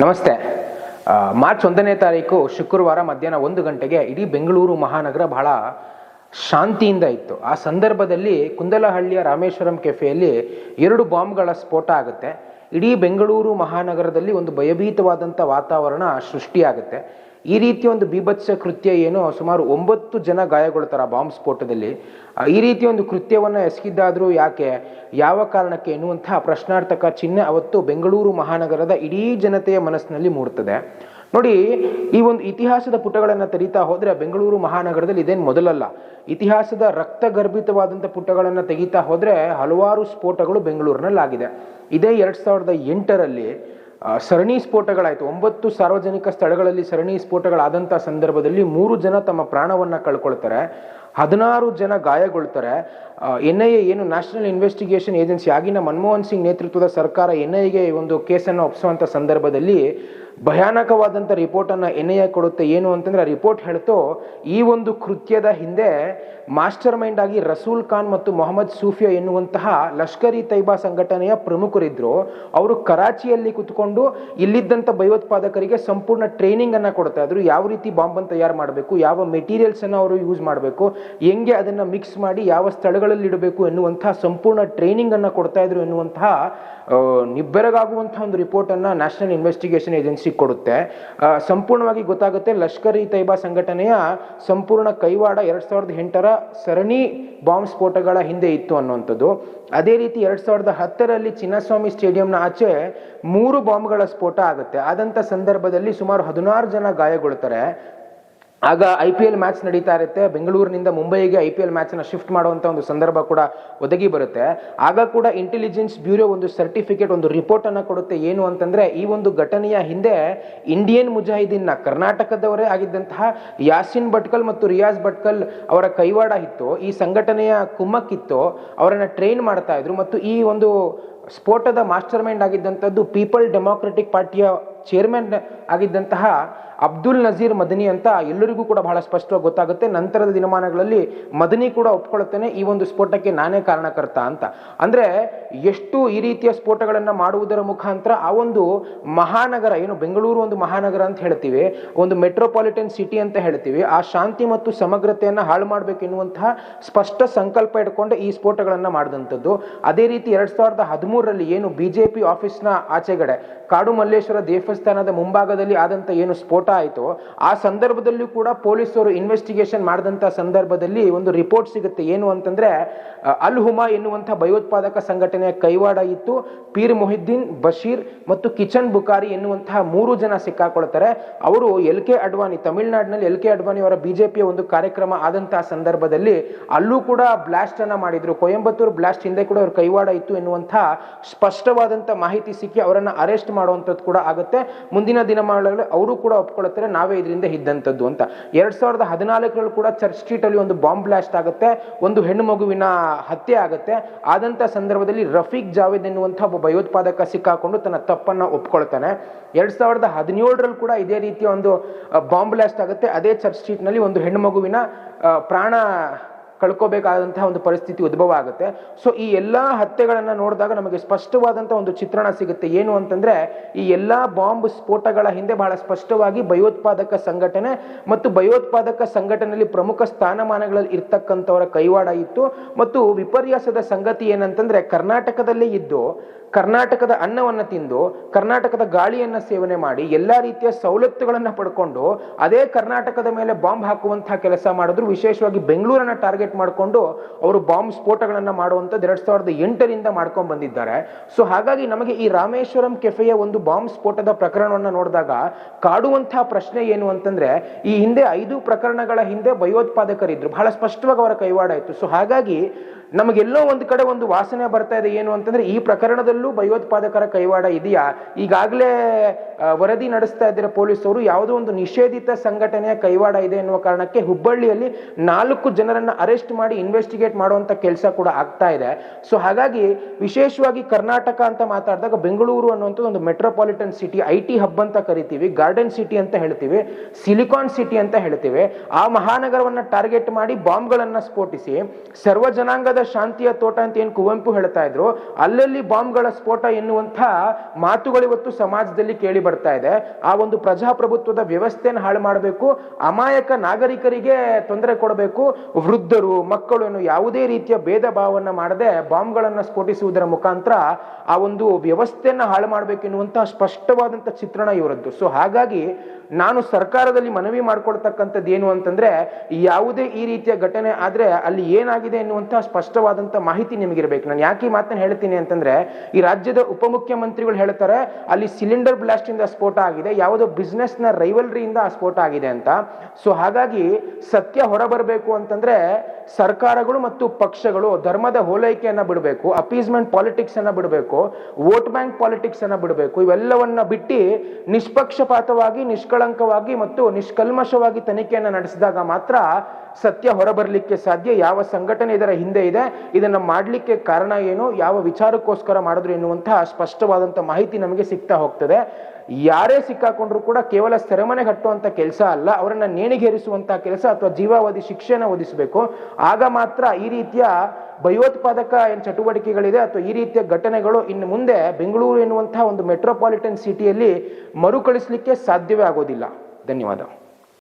ನಮಸ್ತೆ. ಮಾರ್ಚ್ ಒಂದನೇ ತಾರೀಕು ಶುಕ್ರವಾರ ಮಧ್ಯಾಹ್ನ ಒಂದು ಗಂಟೆಗೆ ಇಡೀ ಬೆಂಗಳೂರು ಮಹಾನಗರ ಬಹಳ ಶಾಂತಿಯಿಂದ ಇತ್ತು. ಆ ಸಂದರ್ಭದಲ್ಲಿ ಕುಂದಲಹಳ್ಳಿಯ ರಾಮೇಶ್ವರಂ ಕೆಫೆಯಲ್ಲಿ ಎರಡು ಬಾಂಬ್ಗಳ ಸ್ಫೋಟ ಆಗುತ್ತೆ. ಇಡೀ ಬೆಂಗಳೂರು ಮಹಾನಗರದಲ್ಲಿ ಒಂದು ಭಯಭೀತವಾದಂಥ ವಾತಾವರಣ ಸೃಷ್ಟಿಯಾಗುತ್ತೆ. ಈ ರೀತಿ ಒಂದು ಬೀಭತ್ಸ ಕೃತ್ಯ ಏನು? ಸುಮಾರು ಒಂಬತ್ತು ಜನ ಗಾಯಗೊಳ್ತಾರೆ ಆ ಬಾಂಬ್ ಸ್ಫೋಟದಲ್ಲಿ. ಈ ರೀತಿ ಒಂದು ಕೃತ್ಯವನ್ನು ಎಸಗಿದ್ದಾದರೂ ಯಾಕೆ? ಯಾವ ಕಾರಣಕ್ಕೆ ಎನ್ನುವಂತಹ ಪ್ರಶ್ನಾರ್ಥಕ ಚಿಹ್ನೆ ಅವತ್ತು ಬೆಂಗಳೂರು ಮಹಾನಗರದ ಇಡೀ ಜನತೆಯ ಮನಸ್ಸಿನಲ್ಲಿ ಮೂಡುತ್ತದೆ. ನೋಡಿ, ಈ ಒಂದು ಇತಿಹಾಸದ ಪುಟಗಳನ್ನು ತೆರೀತಾ ಹೋದರೆ ಬೆಂಗಳೂರು ಮಹಾನಗರದಲ್ಲಿ ಇದೇನು ಮೊದಲಲ್ಲ. ಇತಿಹಾಸದ ರಕ್ತಗರ್ಭಿತವಾದಂಥ ಪುಟಗಳನ್ನು ತೆಗೀತಾ ಹೋದರೆ ಹಲವಾರು ಸ್ಫೋಟಗಳು ಬೆಂಗಳೂರಿನಲ್ಲಾಗಿದೆ. ಇದೇ ಎರಡು ಸಾವಿರದ ಎಂಟರಲ್ಲಿ ಸರಣಿ ಸ್ಫೋಟಗಳಾಯಿತು. ಒಂಬತ್ತು ಸಾರ್ವಜನಿಕ ಸ್ಥಳಗಳಲ್ಲಿ ಸರಣಿ ಸ್ಫೋಟಗಳಾದಂಥ ಸಂದರ್ಭದಲ್ಲಿ ಮೂರು ಜನ ತಮ್ಮ ಪ್ರಾಣವನ್ನು ಕಳ್ಕೊಳ್ತಾರೆ. ಹದಿನಾರು ಜನ ಗಾಯಗೊಳ್ತಾರೆ. ಎನ್ ಐ ಎ ಏನು ನ್ಯಾಷನಲ್ ಇನ್ವೆಸ್ಟಿಗೇಷನ್ ಏಜೆನ್ಸಿ ಆಗಿನ ಮನಮೋಹನ್ ಸಿಂಗ್ ನೇತೃತ್ವದ ಸರ್ಕಾರ ಎನ್ ಐಗೆ ಒಂದು ಕೇಸನ್ನು ಒಪ್ಪಿಸುವಂಥ ಸಂದರ್ಭದಲ್ಲಿ ಭಯಾನಕವಾದಂಥ ರಿಪೋರ್ಟನ್ನು ಎನ್ ಐ ಎ ಕೊಡುತ್ತೆ ಏನು ಅಂತಂದರೆ ಆ ರಿಪೋರ್ಟ್ ಹೇಳ್ತೋ, ಈ ಒಂದು ಕೃತ್ಯದ ಹಿಂದೆ ಮಾಸ್ಟರ್ ಮೈಂಡ್ ಆಗಿ ರಸೂಲ್ ಖಾನ್ ಮತ್ತು ಮೊಹಮ್ಮದ್ ಸೂಫಿಯಾ ಎನ್ನುವಂತಹ ಲಷ್ಕರ್ ತೈಬಾ ಸಂಘಟನೆಯ ಪ್ರಮುಖರಿದ್ದರು ಅವರು ಕರಾಚಿಯಲ್ಲಿ ಕುತ್ಕೊಂಡು ಇಲ್ಲಿದ್ದಂಥ ಭಯೋತ್ಪಾದಕರಿಗೆ ಸಂಪೂರ್ಣ ಟ್ರೈನಿಂಗನ್ನು ಕೊಡ್ತಾ ಇದ್ರು ಯಾವ ರೀತಿ ಬಾಂಬನ್ನು ತಯಾರು ಮಾಡಬೇಕು, ಯಾವ ಮೆಟೀರಿಯಲ್ಸನ್ನು ಅವರು ಯೂಸ್ ಮಾಡಬೇಕು ಹೆಂಗೆ ಅದನ್ನು ಮಿಕ್ಸ್ ಮಾಡಿ ಯಾವ ಸ್ಥಳಗಳಲ್ಲಿ ಇಡಬೇಕು ಎನ್ನುವಂತಹ ಸಂಪೂರ್ಣ ಟ್ರೈನಿಂಗನ್ನು ಕೊಡ್ತಾ ಇದ್ರು ಎನ್ನುವಂತಹ ನಿಬ್ಬೆರಗಾಗುವಂಥ ಒಂದು ರಿಪೋರ್ಟನ್ನು ನ್ಯಾಷನಲ್ ಇನ್ವೆಸ್ಟಿಗೇಷನ್ ಏಜೆನ್ಸಿ ಕೊಡುತ್ತೆ. ಸಂಪೂರ್ಣವಾಗಿ ಗೊತ್ತಾಗುತ್ತೆ ಲಷ್ಕರ್ ಇ ತೈಬಾ ಸಂಘಟನೆಯ ಸಂಪೂರ್ಣ ಕೈವಾಡ ಎರಡು ಸಾವಿರದ ಎಂಟರ ಸರಣಿ ಬಾಂಬ್ ಸ್ಫೋಟಗಳ ಹಿಂದೆ ಇತ್ತು ಅನ್ನುವಂಥದ್ದು. ಅದೇ ರೀತಿ ಎರಡು ಸಾವಿರದ ಹತ್ತರಲ್ಲಿ ಚಿನ್ನಸ್ವಾಮಿ ಸ್ಟೇಡಿಯಂನ ಆಚೆ ಮೂರು ಬಾಂಬ್ಗಳ ಸ್ಫೋಟ ಆಗುತ್ತೆ. ಆದಂಥ ಸಂದರ್ಭದಲ್ಲಿ ಸುಮಾರು ಹದಿನಾರು ಜನ ಗಾಯಗೊಳ್ತಾರೆ. ಆಗ ಐ ಪಿ ಎಲ್ ಮ್ಯಾಚ್ ನಡೀತಾ ಇರುತ್ತೆ. ಬೆಂಗಳೂರಿನಿಂದ ಮುಂಬೈಗೆ ಐ ಪಿ ಎಲ್ ಮ್ಯಾಚ್ನ ಶಿಫ್ಟ್ ಮಾಡುವಂಥ ಒಂದು ಸಂದರ್ಭ ಕೂಡ ಒದಗಿ ಬರುತ್ತೆ. ಆಗ ಕೂಡ ಇಂಟೆಲಿಜೆನ್ಸ್ ಬ್ಯೂರೋ ಒಂದು ಸರ್ಟಿಫಿಕೇಟ್ ಒಂದು ರಿಪೋರ್ಟನ್ನು ಕೊಡುತ್ತೆ. ಏನು ಅಂತಂದರೆ, ಈ ಒಂದು ಘಟನೆಯ ಹಿಂದೆ ಇಂಡಿಯನ್ ಮುಜಾಹಿದೀನ್ನ ಕರ್ನಾಟಕದವರೇ ಆಗಿದ್ದಂತಹ ಯಾಸಿನ್ ಭಟ್ಕಲ್ ಮತ್ತು ರಿಯಾಜ್ ಭಟ್ಕಲ್ ಅವರ ಕೈವಾಡ ಇತ್ತು. ಈ ಸಂಘಟನೆಯ ಕುಮ್ಮಕ್ಕಿತ್ತು ಅವರನ್ನು ಟ್ರೈನ್ ಮಾಡ್ತಾ ಇದ್ರು. ಮತ್ತು ಈ ಒಂದು ಸ್ಫೋಟದ ಮಾಸ್ಟರ್ ಮೈಂಡ್ ಆಗಿದ್ದಂಥದ್ದು ಪೀಪಲ್ ಡೆಮಾಕ್ರೆಟಿಕ್ ಪಾರ್ಟಿಯ ಚೇರ್ಮನ್ ಆಗಿದ್ದಂತಹ ಅಬ್ದುಲ್ ನಜೀರ್ ಮದನಿ ಅಂತ ಎಲ್ಲರಿಗೂ ಕೂಡ ಬಹಳ ಸ್ಪಷ್ಟವಾಗಿ ಗೊತ್ತಾಗುತ್ತೆ. ನಂತರದ ದಿನಮಾನಗಳಲ್ಲಿ ಮದನಿ ಕೂಡ ಒಪ್ಕೊಳ್ಳುತ್ತೇನೆ. ಈ ಒಂದು ಸ್ಫೋಟಕ್ಕೆ ನಾನೇ ಕಾರಣಕರ್ತ ಅಂತ. ಅಂದ್ರೆ ಎಷ್ಟು ಈ ರೀತಿಯ ಸ್ಫೋಟಗಳನ್ನು ಮಾಡುವುದರ ಮುಖಾಂತರ ಆ ಒಂದು ಮಹಾನಗರ, ಏನು ಬೆಂಗಳೂರು ಒಂದು ಮಹಾನಗರ ಅಂತ ಹೇಳ್ತೀವಿ, ಒಂದು ಮೆಟ್ರೋಪಾಲಿಟನ್ ಸಿಟಿ ಅಂತ ಹೇಳ್ತೀವಿ, ಆ ಶಾಂತಿ ಮತ್ತು ಸಮಗ್ರತೆಯನ್ನು ಹಾಳು ಮಾಡಬೇಕು ಎನ್ನುವಂತಹ ಸ್ಪಷ್ಟ ಸಂಕಲ್ಪ ಇಟ್ಕೊಂಡು ಈ ಸ್ಫೋಟಗಳನ್ನು ಮಾಡಿದಂಥದ್ದು. ಅದೇ ರೀತಿ ಎರಡು ಸಾವಿರದ ಹದಿಮೂರರಲ್ಲಿ ಏನು ಬಿಜೆಪಿ ಆಫೀಸ್ನ ಆಚೆಗಡೆ, ಕಾಡು ಮಲ್ಲೇಶ್ವರ ದೇವಸ್ಥಾನದ ಮುಂಭಾಗದಲ್ಲಿ ಆದಂತ ಏನು ಸ್ಫೋಟ ಆಯಿತು ಆ ಸಂದರ್ಭದಲ್ಲೂ ಕೂಡ ಪೊಲೀಸರು ಇನ್ವೆಸ್ಟಿಗೇಷನ್ ಮಾಡಿದಂಥ ಸಂದರ್ಭದಲ್ಲಿ ಒಂದು ರಿಪೋರ್ಟ್ ಸಿಗುತ್ತೆ. ಏನು ಅಂತಂದ್ರೆ ಅಲ್ ಹುಮಾ ಎನ್ನುವಂಥ ಭಯೋತ್ಪಾದಕ ಸಂಘಟನೆಯ ಕೈವಾಡ ಇತ್ತು. ಪೀರ್ ಮೊಹಿದ್ದೀನ್, ಬಶೀರ್ ಮತ್ತು ಕಿಚನ್ ಬುಕಾರಿ ಎನ್ನುವಂತಹ ಮೂರು ಜನ ಸಿಕ್ಕಾಕೊಳ್ತಾರೆ. ಅವರು ಎಲ್ ಕೆ ಅಡ್ವಾಣಿ, ತಮಿಳುನಾಡಿನಲ್ಲಿ ಎಲ್ ಕೆ ಅಡ್ವಾಣಿ ಅವರ ಬಿಜೆಪಿಯ ಒಂದು ಕಾರ್ಯಕ್ರಮ ಆದಂತಹ ಸಂದರ್ಭದಲ್ಲಿ ಅಲ್ಲೂ ಕೂಡ ಬ್ಲಾಸ್ಟ್ ಅನ್ನ ಮಾಡಿದ್ರು. ಕೊಯಂಬತ್ತೂರು ಬ್ಲಾಸ್ಟ್ ಹಿಂದೆ ಕೂಡ ಅವ್ರ ಕೈವಾಡ ಇತ್ತು ಎನ್ನುವಂತಹ ಸ್ಪಷ್ಟವಾದಂತ ಮಾಹಿತಿ ಸಿಕ್ಕಿ ಅವರನ್ನು ಅರೆಸ್ಟ್ ಮಾಡುವಂಥದ್ದು ಕೂಡ ಆಗುತ್ತೆ. ಮುಂದಿನ ದಿನಮಾನಗಳಲ್ಲಿ ಅವರು ಕೂಡ ಒಪ್ಕೊಳ್ತಾರೆ ನಾವೇ ಇದರಿಂದ ಇದ್ದಂಥದ್ದು ಅಂತ. ಎರಡ್ ಸಾವಿರದ ಹದಿನಾಲ್ಕರಲ್ಲಿ ಕೂಡ ಚರ್ಚ್ ಸ್ಟ್ರೀಟ್ ಅಲ್ಲಿ ಒಂದು ಬಾಂಬ್ ಬ್ಲಾಸ್ಟ್ ಆಗುತ್ತೆ, ಒಂದು ಹೆಣ್ಣು ಮಗುವಿನ ಹತ್ಯೆ ಆಗುತ್ತೆ. ಆದಂಥ ಸಂದರ್ಭದಲ್ಲಿ ರಫೀಕ್ ಜಾವೇದ್ ಎನ್ನುವಂಥ ಒಬ್ಬ ಭಯೋತ್ಪಾದಕ ಸಿಕ್ಕಾಕೊಂಡು ತನ್ನ ತಪ್ಪನ್ನ ಒಪ್ಕೊಳ್ತಾನೆ. ಎರಡ್ ಸಾವಿರದ ಹದಿನೇಳರಲ್ಲಿ ಕೂಡ ಇದೇ ರೀತಿಯ ಒಂದು ಬಾಂಬ್ ಬ್ಲಾಸ್ಟ್ ಆಗುತ್ತೆ. ಅದೇ ಚರ್ಚ್ ಸ್ಟ್ರೀಟ್ನಲ್ಲಿ ಒಂದು ಹೆಣ್ಣು ಮಗುವಿನ ಪ್ರಾಣ ಕಳ್ಕೋಬೇಕಾದಂತಹ ಒಂದು ಪರಿಸ್ಥಿತಿ ಉದ್ಭವ ಆಗುತ್ತೆ. ಸೊ ಈ ಎಲ್ಲ ಹತ್ಯೆಗಳನ್ನ ನೋಡಿದಾಗ ನಮಗೆ ಸ್ಪಷ್ಟವಾದಂಥ ಒಂದು ಚಿತ್ರಣ ಸಿಗುತ್ತೆ. ಏನು ಅಂತಂದ್ರೆ, ಈ ಎಲ್ಲ ಬಾಂಬ್ ಸ್ಫೋಟಗಳ ಹಿಂದೆ ಬಹಳ ಸ್ಪಷ್ಟವಾಗಿ ಭಯೋತ್ಪಾದಕ ಸಂಘಟನೆ ಮತ್ತು ಭಯೋತ್ಪಾದಕ ಸಂಘಟನೆಯಲ್ಲಿ ಪ್ರಮುಖ ಸ್ಥಾನಮಾನಗಳಲ್ಲಿ ಇರ್ತಕ್ಕಂಥವರ ಕೈವಾಡ ಇತ್ತು. ಮತ್ತು ವಿಪರ್ಯಾಸದ ಸಂಗತಿ ಏನಂತಂದ್ರೆ, ಕರ್ನಾಟಕದಲ್ಲೇ ಇದ್ದು, ಕರ್ನಾಟಕದ ಅನ್ನವನ್ನ ತಿಂದು, ಕರ್ನಾಟಕದ ಗಾಳಿಯನ್ನ ಸೇವನೆ ಮಾಡಿ, ಎಲ್ಲಾ ರೀತಿಯ ಸವಲತ್ತುಗಳನ್ನ ಪಡ್ಕೊಂಡು, ಅದೇ ಕರ್ನಾಟಕದ ಮೇಲೆ ಬಾಂಬ್ ಹಾಕುವಂತಹ ಕೆಲಸ ಮಾಡಿದ್ರು. ವಿಶೇಷವಾಗಿ ಬೆಂಗಳೂರನ್ನ ಟಾರ್ಗೆಟ್ ಮಾಡಿಕೊಂಡು ಅವರು ಬಾಂಬ್ ಸ್ಫೋಟಗಳನ್ನ ಮಾಡುವಂಥದ್ದು ಎರಡ್ ಸಾವಿರದ ಎಂಟರಿಂದ ಮಾಡ್ಕೊಂಡು ಬಂದಿದ್ದಾರೆ. ಸೊ ಹಾಗಾಗಿ ನಮಗೆ ಈ ರಾಮೇಶ್ವರಂ ಕೆಫೆಯ ಒಂದು ಬಾಂಬ್ ಸ್ಫೋಟದ ಪ್ರಕರಣವನ್ನ ನೋಡಿದಾಗ ಕಾಡುವಂತಹ ಪ್ರಶ್ನೆ ಏನು ಅಂತಂದ್ರೆ, ಈ ಹಿಂದೆ ಐದು ಪ್ರಕರಣಗಳ ಹಿಂದೆ ಭಯೋತ್ಪಾದಕರಿದ್ರು. ಬಹಳ ಸ್ಪಷ್ಟವಾಗಿ ಅವರ ಕೈವಾಡ ಇತ್ತು ಸೊ ಹಾಗಾಗಿ ನಮಗೆಲ್ಲೋ ಒಂದು ಕಡೆ ಒಂದು ವಾಸನೆ ಬರ್ತಾ ಇದೆ ಏನು ಅಂತಂದ್ರೆ, ಈ ಪ್ರಕರಣದಲ್ಲೂ ಭಯೋತ್ಪಾದಕರ ಕೈವಾಡ ಇದೆಯಾ? ಈಗಾಗಲೇ ವರದಿ ನಡೆಸ್ತಾ ಇದ್ದಾರೆ ಪೊಲೀಸರು? ಯಾವುದೋ ಒಂದು ನಿಷೇಧಿತ ಸಂಘಟನೆಯ ಕೈವಾಡ ಇದೆ ಎನ್ನುವ ಕಾರಣಕ್ಕೆ ಹುಬ್ಬಳ್ಳಿಯಲ್ಲಿ ನಾಲ್ಕು ಜನರನ್ನ ಅರೆಸ್ಟ್ ಮಾಡಿ ಇನ್ವೆಸ್ಟಿಗೇಟ್ ಮಾಡುವಂತ ಕೆಲಸ ಕೂಡ ಆಗ್ತಾ ಇದೆ. ಸೊ ಹಾಗಾಗಿ ವಿಶೇಷವಾಗಿ ಕರ್ನಾಟಕ ಅಂತ ಮಾತಾಡಿದಾಗ ಬೆಂಗಳೂರು ಅನ್ನುವಂಥದ್ದು ಒಂದು metropolitan city I T hub ಅಂತ ಕರಿತೀವಿ ಗಾರ್ಡನ್ ಸಿಟಿ ಅಂತ ಹೇಳ್ತೀವಿ ಸಿಲಿಕಾನ್ ಸಿಟಿ ಅಂತ ಹೇಳ್ತೀವಿ. ಆ ಮಹಾನಗರವನ್ನ ಟಾರ್ಗೆಟ್ ಮಾಡಿ ಬಾಂಬ್ಗಳನ್ನ ಸ್ಫೋಟಿಸಿ, ಸರ್ವ ಜನಾಂಗದ ಶಾಂತಿಯ ತೋಟ ಅಂತ ಏನು ಕುವೆಂಪು ಹೇಳ್ತಾ ಇದ್ರು, ಅಲ್ಲಲ್ಲಿ ಬಾಂಬ್ಗಳ ಸ್ಫೋಟ ಎನ್ನುವಂಥ ಮಾತುಗಳು ಇವತ್ತು ಸಮಾಜದಲ್ಲಿ ಕೇಳಿ ಬರ್ತಾ ಇದೆ. ಆ ಒಂದು ಪ್ರಜಾಪ್ರಭುತ್ವದ ವ್ಯವಸ್ಥೆಯನ್ನು ಹಾಳು ಮಾಡಬೇಕು, ಅಮಾಯಕ ನಾಗರಿಕರಿಗೆ ತೊಂದರೆ ಕೊಡಬೇಕು, ವೃದ್ಧರು ಮಕ್ಕಳು ಏನು ಯಾವುದೇ ರೀತಿಯ ಭೇದ ಭಾವವನ್ನು ಮಾಡದೆ ಬಾಂಬ್ಗಳನ್ನು ಸ್ಫೋಟಿಸುವುದರ ಮುಖಾಂತರ ಆ ಒಂದು ವ್ಯವಸ್ಥೆಯನ್ನು ಹಾಳು ಮಾಡಬೇಕೆನ್ನುವಂತಹ ಸ್ಪಷ್ಟವಾದಂಥ ಚಿತ್ರಣ ಇವರದ್ದು. ಸೊ ಹಾಗಾಗಿ ನಾನು ಸರ್ಕಾರದಲ್ಲಿ ಮನವಿ ಮಾಡ್ಕೊಳ್ತಕ್ಕಂಥದ್ದು ಏನು ಅಂತಂದ್ರೆ, ಯಾವುದೇ ಈ ರೀತಿಯ ಘಟನೆ ಆದ್ರೆ ಅಲ್ಲಿ ಏನಾಗಿದೆ ಎನ್ನುವಂತಹ ಸ್ಪಷ್ಟವಾದಂಥ ಮಾಹಿತಿ ನಿಮಗಿರ್ಬೇಕು. ನಾನು ಯಾಕೆ ಈ ಮಾತನ್ನ ಹೇಳ್ತೀನಿ ಅಂತಂದ್ರೆ, ಈ ರಾಜ್ಯದ ಉಪಮುಖ್ಯಮಂತ್ರಿಗಳು ಹೇಳ್ತಾರೆ, ಅಲ್ಲಿ ಸಿಲಿಂಡರ್ ಬ್ಲಾಸ್ಟ್ ಇಂದ ಸ್ಫೋಟ ಆಗಿದೆ, ಯಾವುದೋ ಬಿಸ್ನೆಸ್ನ ರೈವಲ್ರಿಯಿಂದ ಆ ಸ್ಫೋಟ ಆಗಿದೆ ಅಂತ. ಸೊ ಹಾಗಾಗಿ ಸತ್ಯ ಹೊರಬರಬೇಕು ಅಂತಂದ್ರೆ ಸರ್ಕಾರಗಳು ಮತ್ತು ಪಕ್ಷಗಳು ಧರ್ಮದ ಹೋಲೈಕೆಯನ್ನ ಬಿಡಬೇಕು, ಅಪೀಸ್ಮೆಂಟ್ ಪಾಲಿಟಿಕ್ಸ್ ಅನ್ನ ಬಿಡಬೇಕು, ವೋಟ್ ಬ್ಯಾಂಕ್ ಪಾಲಿಟಿಕ್ಸ್ ಅನ್ನ ಬಿಡಬೇಕು, ಇವೆಲ್ಲವನ್ನ ಬಿಟ್ಟು ನಿಷ್ಪಕ್ಷಪಾತವಾಗಿ ನಿಷ್ಕಳಂಕವಾಗಿ ಮತ್ತು ನಿಷ್ಕಲ್ಮಶವಾಗಿ ತನಿಖೆಯನ್ನು ನಡೆಸಿದಾಗ ಮಾತ್ರ ಸತ್ಯ ಹೊರಬರಲಿಕ್ಕೆ ಸಾಧ್ಯ, ಯಾವ ಸಂಘಟನೆ ಇದರ ಹಿಂದೆ ಇದೆ, ಇದನ್ನು ಮಾಡಲಿಕ್ಕೆ ಕಾರಣ ಏನು, ಯಾವ ವಿಚಾರಕ್ಕೋಸ್ಕರ ಮಾಡಿದ್ರು ಎನ್ನುವಂತಹ ಸ್ಪಷ್ಟವಾದಂಥ ಮಾಹಿತಿ ನಮಗೆ ಸಿಗ್ತಾ ಹೋಗ್ತದೆ. ಯಾರೇ ಸಿಕ್ಕಾಕೊಂಡ್ರು ಕೂಡ ಕೇವಲ ಸೆರೆಮನೆ ಕಟ್ಟುವಂಥ ಕೆಲಸ ಅಲ್ಲ, ಅವರನ್ನು ನೇಣಿಗೇರಿಸುವಂತಹ ಕೆಲಸ ಅಥವಾ ಜೀವಾವಧಿ ಶಿಕ್ಷೆಯನ್ನು ಒದಿಸಬೇಕು ಆಗ ಮಾತ್ರ ಈ ರೀತಿಯ ಭಯೋತ್ಪಾದಕ ಏನು ಚಟುವಟಿಕೆಗಳಿದೆ ಅಥವಾ ಈ ರೀತಿಯ ಘಟನೆಗಳು ಇನ್ನು ಮುಂದೆ ಬೆಂಗಳೂರು ಎನ್ನುವಂತಹ ಒಂದು ಮೆಟ್ರೋಪಾಲಿಟನ್ ಸಿಟಿಯಲ್ಲಿ ಮರುಕಳಿಸಲಿಕ್ಕೆ ಸಾಧ್ಯವೇ ಆಗೋದಿಲ್ಲ. ಧನ್ಯವಾದ.